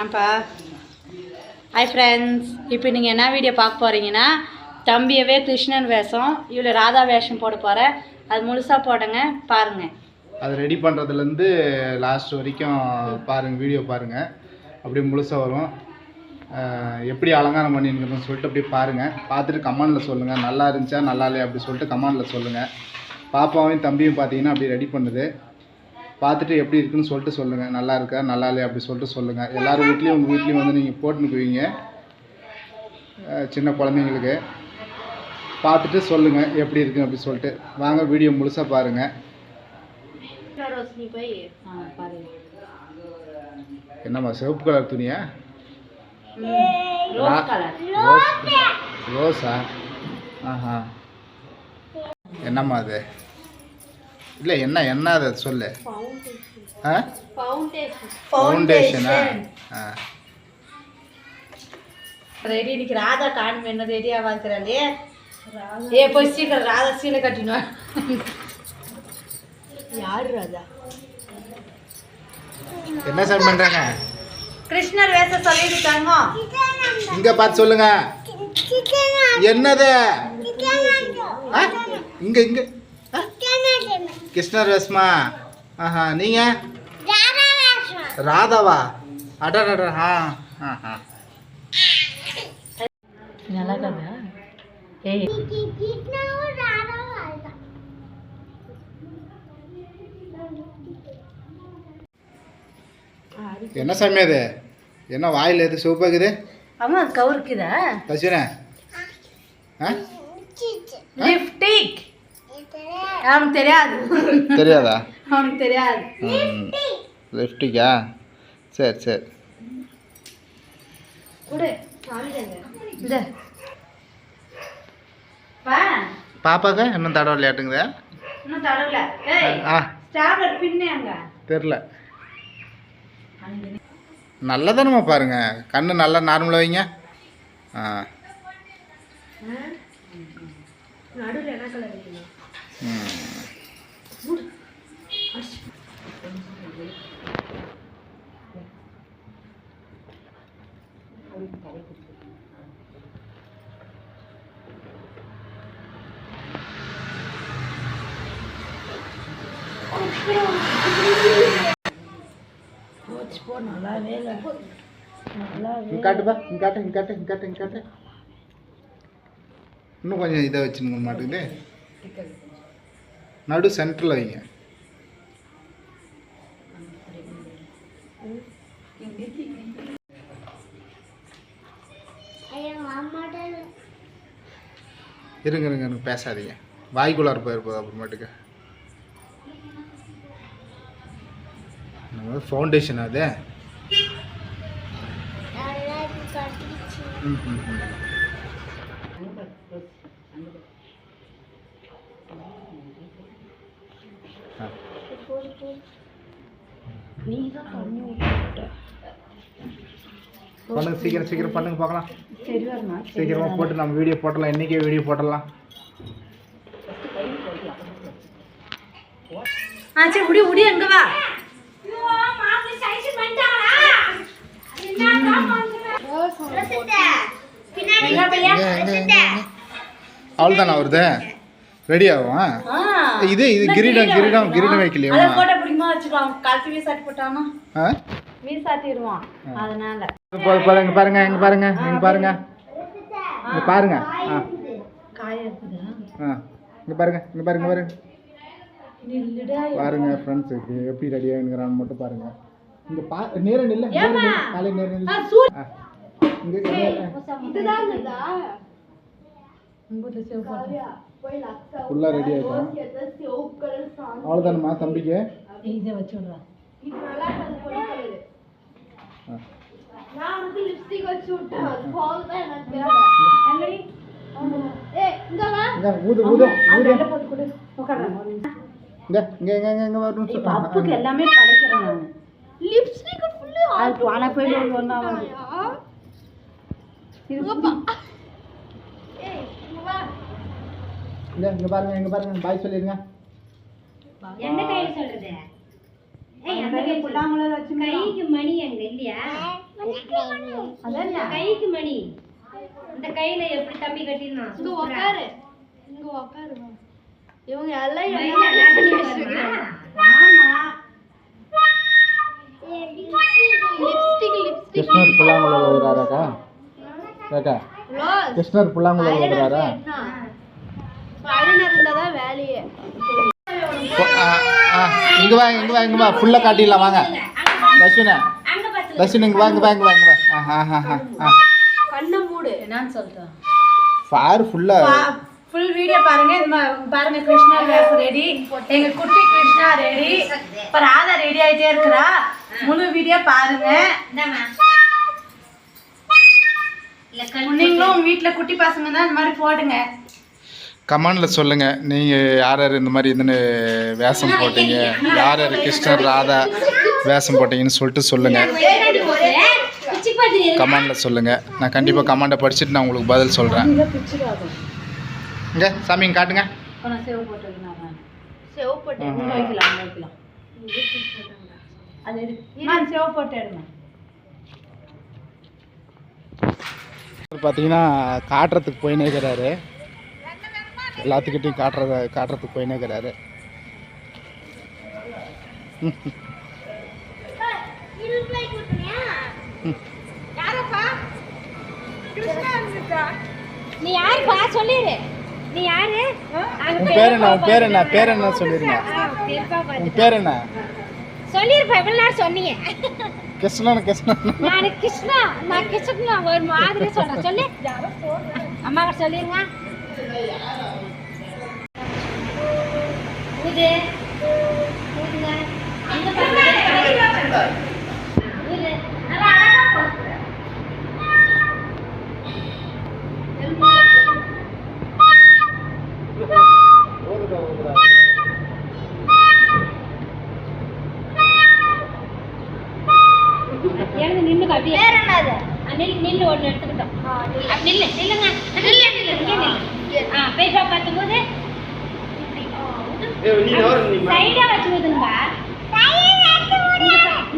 ஆப்பா hi friends இப்போ நீங்கள் என்ன வீடியோ பார்க்க போகிறீங்கன்னா தம்பியவே கிருஷ்ணன் வேஷம் இவ்வளோ ராதா வேஷம் போட போகிறேன் அது முழுசாக போடுங்க பாருங்கள் அது ரெடி பண்ணுறதுலேருந்து லாஸ்ட் வரைக்கும் பாருங்கள் வீடியோ பாருங்கள் அப்படியே முழுசாக வரும். எப்படி அலங்காரம் பண்ணிருக்கிறதுன்னு சொல்லிட்டு அப்படியே பாருங்கள் பார்த்துட்டு கமெண்டில் சொல்லுங்கள் நல்லா இருந்துச்சா நல்லா இல்லையா அப்படி சொல்லிட்டு கமெண்டில் சொல்லுங்கள் பாப்பாவையும் தம்பியும் பார்த்தீங்கன்னா அப்படி ரெடி பண்ணுது. பார்த்துட்டு எப்படி இருக்குன்னு சொல்லிட்டு சொல்லுங்கள் நல்லா இருக்கா? நல்லா இல்லையா? அப்படி சொல்லிட்டு சொல்லுங்கள் எல்லார் வீட்லேயும் உங்கள் வீட்லேயும் வந்து நீங்கள் போட்டுன்னு போவீங்க சின்ன குழந்தைங்களுக்கு. பார்த்துட்டு சொல்லுங்கள் எப்படி இருக்கு அப்படி சொல்லிட்டு. வாங்க வீடியோ முழுசாக பாருங்கள் என்னம்மா சிவப்பு கலர் துணியா? ரோஸா? ஆஹா. என்னம்மா அது? இல்லை என்ன என்ன அது சொல்லு. ஆ? ஃபவுண்டேஷனா ஆ. ரெடி இன்னைக்கு ராதா காணும் என்ன ரெடி ஆகாதுக்கிறாளே ஏ போய் சீக்கிரம் ராதா சீலை கட்டினோம். யார் ராதா? என்ன சார் பண்ணுறாங்க கிருஷ்ணர் வேஷம் சொல்லியிருக்காங்க இங்கே பார்த்து சொல்லுங்க. என்னது? ஆ? இங்கே இங்கே. கிருஷ்ணர் வேஸ்மா ஆஹா நீங்கள் ராதாவா அடடா ஆ ஆஹா நல்லா கதா ஏய் என்ன சாமி அது என்ன வாயில் எது சூப்பாக்குது அம்மா கவுருக்குதா பசுறேன் ஆ அவனுக்கு தெரியாது. தெரியாதா? அவனுக்கு தெரியாது. லிஃப்டிக்கா சரி சரி. பாப்பாக்கு இன்னும் தடவை இன்னும் ஏய் ஆ. தெரில. நல்லதானம்மா பாருங்க. கண்ணு நல்லா நார்மலாக வைங்க. ஆ. நடுவில் என்ன கலர் ம். போச்சு போ நல்லாவே இல்லை நல்லாவே இங்க காட்டுப்பா இங்க காட்டு இங்க காட்டு இங்க காட்டு இங்க காட்டு இன்னும் கொஞ்சம் இதை வச்சுருங்க மாட்டேங்குது நடு சென்டரில் வைங்க இருங்க இருங்க இருங்க பேசாதீங்க. வாய்க்குள்ளார போயிருப்போது அப்புறமேட்டுக்கு. நம்ம ஃபவுண்டேஷன் அது. ம், ம், ம். நீ தான் பண்ணுங்க சீக்கிரம் சீக்கிரம் பண்ணுங்க பார்க்கலாம். சரி வரமா சீக்கிரமா போட்டு நம்ம வீடியோ போட்டலாம் இன்னைக்கே வீடியோ போட்டலாம் ஆ சரி முடி முடி அங்க வா. அவ்வளோதானே வருது ரெடி ஆகும்? இது இது கிரீடம் கிரீடம் கிரீடம் வைக்கலையா பிடிக்குமா வச்சுக்கலாம் கழுத்து வீசாட்டி போட்டானா? வீசாட்டிடுவான் அதனால. இங்க பாருங்க இங்க பாருங்க இங்க பாருங்க. இங்க பாருங்க. ஆ. காய இருக்குதா? ஆ. இங்க பாருங்க இங்க பாருங்க பாருங்க. பாருங்க ஃப்ரெண்ட்ஸ் எப்படி ரெடி ஆகுங்கிறான்னு மட்டும் பாருங்க. இங்க பா நேர நில்ல. காலை நேர நில்லு. ஆ. இங்க ஃபுல்லாக ரெடி ஆகிட்டோம் அவ்வளோதானம்மா தம்பிக்கு? இதை வச்சு விடுறா. ஆ. இங்க ஊது ஊது ஊது. போட்டு கொடு. உட்கார்றேன் இங்க இங்க இங்க இங்க இங்க வரணும் இப்ப அப்புக்கு எல்லாமே படைக்கிறேன் நான். லிப்ஸ்டிக் ஃபுல்லு அது பண போய் ஒண்ணா வந்து இங்க இங்க பாருங்க இங்க பாருங்க. பாய் சொல்லிருங்க. எந்த கையில சொல்றது? புல்லாங்குழல் வச்சு கைக்கு மணி எங்க இல்லையா? அதான் கைக்கு மணி. இந்த கையில எப்படி கம்பி கட்டிடணும் இங்க உட்காரு இங்க உட்காரு இவங்க எல்லாம் லிப்ஸ்டிக் லிப்ஸ்டிக். கிருஷ்ணர் புல்லாங்குழல் எழுதுறாராக்கா கேக்கா கிருஷ்ணர் புல்லாங்குழல் எழுதுறாரா வேலையே. இங்க வா இங்க வா இங்க வா. ஃபுல்லா காட்டிடலாம். வாங்க. தர்ஷனா. தர்ஷன் இங்க வா இங்க வா இங்க வா இங்க வா. ஆ ஆ ஆ ஆ கண்ணை மூடு. என்னன்னு சொல்லிட்டோம் பாரு ஃபுல்லா ஃபுல் வீடியோ பாருங்க. பாருங்க கிருஷ்ணா வேஷம் ரெடி எங்க குட்டி கிருஷ்ணா ரெடி இப்ப ராதா ரெடி ஆயிட்டே இருக்கிறா. முழு வீடியோ பாருங்க. நீங்களும் வீட்டுல குட்டி பசங்க தான் இந்த மாதிரி போடுங்க. கமெண்ட்ல சொல்லுங்க. நீங்க யார் யார் இந்த மாதிரி இதுன்னு வேஷம் போட்டீங்க? யார் யார் கிருஷ்ணர் ராதா வேஷம் போட்டீங்கன்னு சொல்லிட்டு சொல்லுங்க. பின்னாடி சொல்லுங்கள் சொல்லுங்க. நான் கண்டிப்பா கமாண்டை படிச்சுட்டு நான் உங்களுக்கு பதில் சொல்றேன். இங்க சாமிங்க காட்டுங்க. பார்த்தீங்கன்னா காட்டுறதுக்கு போயினே இருக்கிறாரு. எல்லாத்துக்கிட்டையும் காட்டுறத காட்டுறதுக்கு போயினே இருக்கிறாரு. நீ யாருப்பா? சொல்லிடு நீ யாரு? உன் பேர் என்ன? உன் பேர் என்ன? பேர் என்ன சொல்லிருங்க. உன் பேர் என்ன? சொல்லிருப்பா இவ்வளவு நேரம் சொன்னீங்க? கிருஷ்ணன் கிருஷ்ணன் நான் கிருஷ்ணா நான் கிருஷ்ணா ஒரு மாதிரி சொல்றேன். சொல்லு. அம்மா கிட்ட சொல்லிருங்க. ஊது ஊதுங்க சைடா வச்சு ஊதுங்க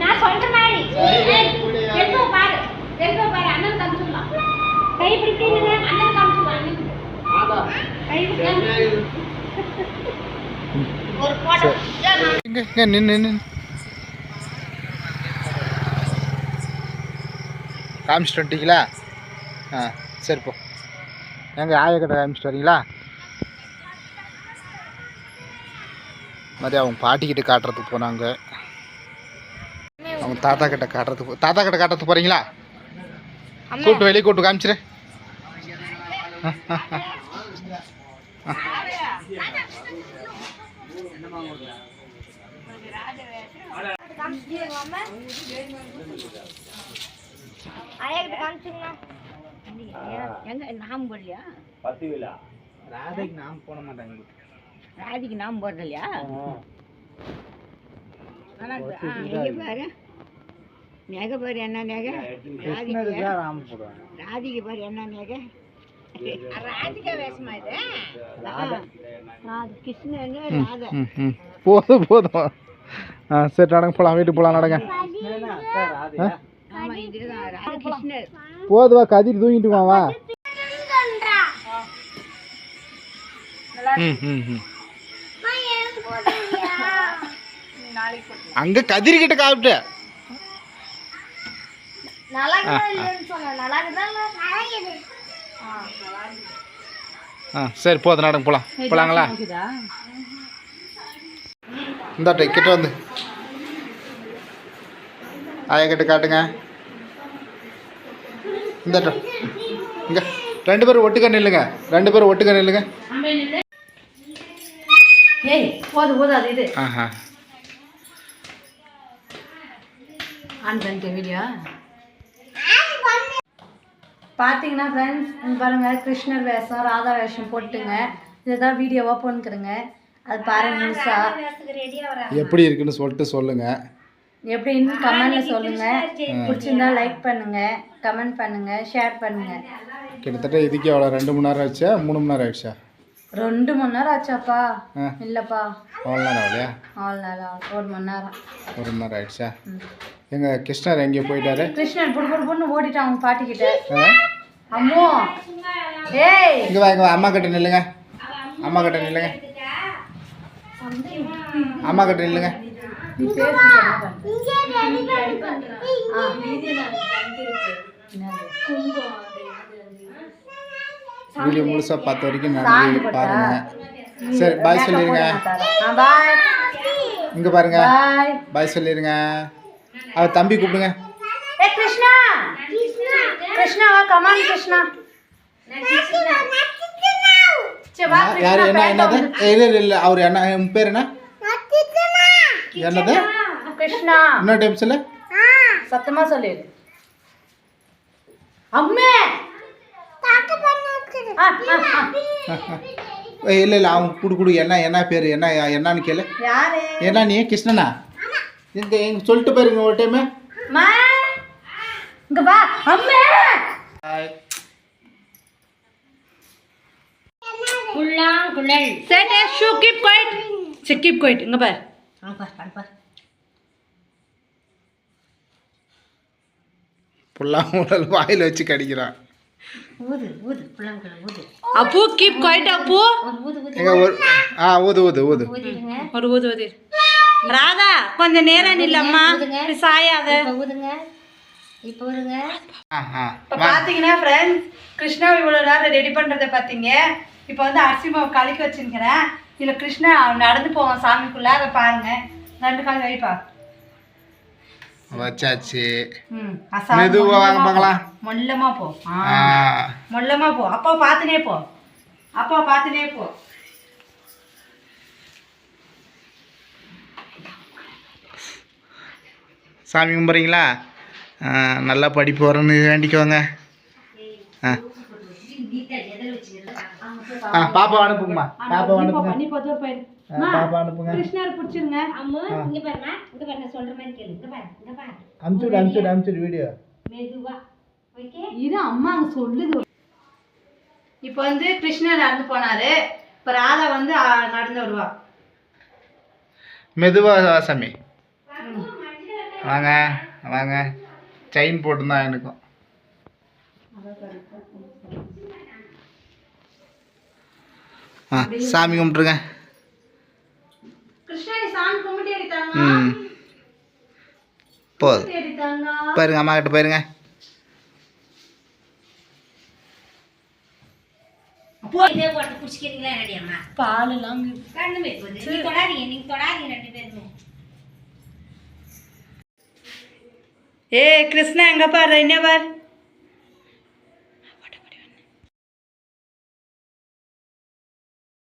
நான் சொல்ற மாதிரி. எல்போ பாரு எல்போ பாரு அண்ணன் காமிச்சுடலாம் கை பிடிக்கிறீங்க அண்ணன் காமிச்சுடலாம் கை பிடிக்க ஒரு போட்டோ இங்க இங்க நின்று நின்று காமிச்சிட்டு வந்துட்டீங்களா? ஆ சரி போ. எங்க ஆயக்கட்டை காமிச்சிட்டு வரீங்களா? மாதிரி அவங்க பாட்டிக்கிட்ட காட்டுறதுக்கு போனாங்க. அவங்க தாத்தா கிட்ட காட்டுறதுக்கு தாத்தா கிட்ட காட்டுறதுக்கு போறீங்களா? கூட்டு வெளியே கூட்டு காமிச்சிரு. எங்க நாம் போடலையா ராதைக்கு நாம் போட மாட்டாங்க. ராதிக்கு நாம் போடுறது இல்லையா எங்க பாரு. நெக பாரு என்ன நெக ராதிக்கு ராம் போடுவாங்க. ராதிக்கு பாரு என்ன நெக போதும் போதும். ஆ சரி நடங்க போகலாம் வீட்டுக்கு போகலாம் நடங்க. போதுவா கதிர் தூங்கிட்டு வா வா. ம் ம் ம். அங்க கதிர்கிட்ட காப்பிட்டு ஆ சரி போதும் நடங்க போகலாம் போகலாங்களா இந்தாட்ட கிட்ட வந்து. ஆயக்கிட்ட காட்டுங்க. இந்தாட்ட. இங்க. ரெண்டு பேரும் ஒட்டுக்க நில்லுங்க. ரெண்டு பேரும் ஒட்டுக்க நில்லுங்க. ஆஹா. ஆன் பண்ணிட்டு வீடியோ பார்த்தீங்கன்னா ஃப்ரெண்ட்ஸ் இங்க பாருங்க கிருஷ்ணர் வேஷம் ராதா வேஷம் போட்டுங்க. இதுதான் வீடியோ ஓப்பன்க்குறேங்க அது பாருங்க முழுசா. எப்படி இருக்குன்னு சொல்லிட்டு சொல்லுங்க. எப்படின்னு கமெண்ட்ல சொல்லுங்க. பிடிச்சிருந்தா லைக் பண்ணுங்க கமெண்ட் பண்ணுங்க ஷேர் பண்ணுங்க. கிட்டத்தட்ட இதுக்கு எவ்வளோ ரெண்டு மணி நேரம் ஆச்சா மூணு மணி நேரம் ஆயிடுச்சா? ரெண்டு மணி நேரம் ஆச்சாப்பா. இல்லப்பா. அவ்வளோ நேரம் ஆகலையா? அவ்வளோ நேரம் ஒரு மணி நேரம். ஒரு மணி நேரம் ஆயிடுச்சா? ம் எங்கள் கிருஷ்ணர் எங்கே போயிட்டாரு. கிருஷ்ணன் புடு புடு புடுன்னு ஓடிட்டான் அவங்க பாட்டிக்கிட்ட? அம்மோ. ஏய். இங்கே வா இங்கே வா அம்மா கிட்ட நில்லுங்க. அம்மா கிட்ட நில்லுங்க. அம்மா கிட்ட நில்லுங்க. வீடியோ முழுசாக பார்த்த வரைக்கும் நன்றி? பாருங்க. சரி பாய் சொல்லிடுங்க ஆ பாய் இங்கே பாருங்க. பாய் பாய் சொல்லிடுங்க அவர் தம்பி கூப்பிடுங்க. ஏ கிருஷ்ணா. கிருஷ்ணா வா கமான் கிருஷ்ணா. யார் என்ன என்னது? இல்லை அவர் என்ன உன் பேர் என்ன? என்னது? கிருஷ்ணா இன்னொரு டைம் சொல்லு. சத்தமா சொல்லிடு அம்மே. இல்லை இல்லை அவங்க குடு குடு என்ன என்ன பேர் என்ன என்னன்னு கேளு. யாரு? என்ன நீ கிருஷ்ணனா? இந்த எங்க சொல்லிட்டு போயிருங்க ஒரு டைமு மா இங்க வா. அம்மே. புல்லாங்குழல் Set a shoe, keep quiet. சரி keep quiet. இங்க பார். புல்லாங்குழல் வாயில் வச்சு கடிக்கிறான். ஊது ஊது புல்லாங்குழல் ஊது. அப்பு கீப் குவைட் அப்பு. ஊது ஊது. ஆ ஊது ஊது ஊது. ஒரு ஊது ஊது. ராதா கொஞ்சம் நேரம் நில்லம்மா. இப்படி சாயாத. இப்போ ஊதுங்க இப்போ பார்த்தீங்கன்னா ஃப்ரெண்ட்ஸ் கிருஷ்ணா இவ்வளோ நேரம் ரெடி பண்ணுறதை பார்த்தீங்க இப்போ வந்து அரிசி மாவு கலக்கி வச்சிருக்கிறேன். இதில் கிருஷ்ணா நடந்து போவான் சாமிக்குள்ள. அதை பாருங்க. ரெண்டு கால் வைப்பா வச்சாச்சு. ம் மெதுவா வாங்க பார்க்கலாம். மொல்லமா போ. மொல்லமா போ. அப்பா பார்த்துனே போ. அப்பா பார்த்துனே போ. சாமி கும்பிட்றீங்களா? நல்லா படிப்பு வரணும்னு வேண்டிக்கோங்க. ஆ. ஆ பாப்பா அனுப்புங்கம்மா. பாப்பா அனுப்புங்க. பாப்பா அனுப்புங்க. கிருஷ்ணர் பிடிச்சிருங்க. அம்மா இங்க பாருமா இங்க பாருங்க சொல்ற மாதிரி கேளு. இங்க பாரு இங்க பாரு. அனுப்பிச்சுடு அனுப்பிச்சுடு அனுப்பிச்சுடு வீடியோ மெதுவா. ஓகே? இது அம்மா அங்க சொல்லுது. இப்போ வந்து கிருஷ்ணர் நடந்து போனாரு. இப்போ ராதா வந்து நடந்து வருவா. மெதுவா சாமி. வாங்க வாங்க. செயின் போட்டுருந்தான் எனக்கும். ஆ சாமி கும்பிட்ருங்க கிருஷ்ணா நீ சாமி கும்பிட்டு எடுத்தாங்க ம். போதும். பாருங்க அம்மா கிட்ட போயிருங்க. இதே போட்டு குடிச்சிக்கிறீங்களா ரெடி அம்மா? பால் எல்லாம் கண்ணு தொடாதீங்க நீங்க தொடாதீங்க ரெண்டு பேருமே. ஏ கிருஷ்ணா எங்க பாரு என்ன பார்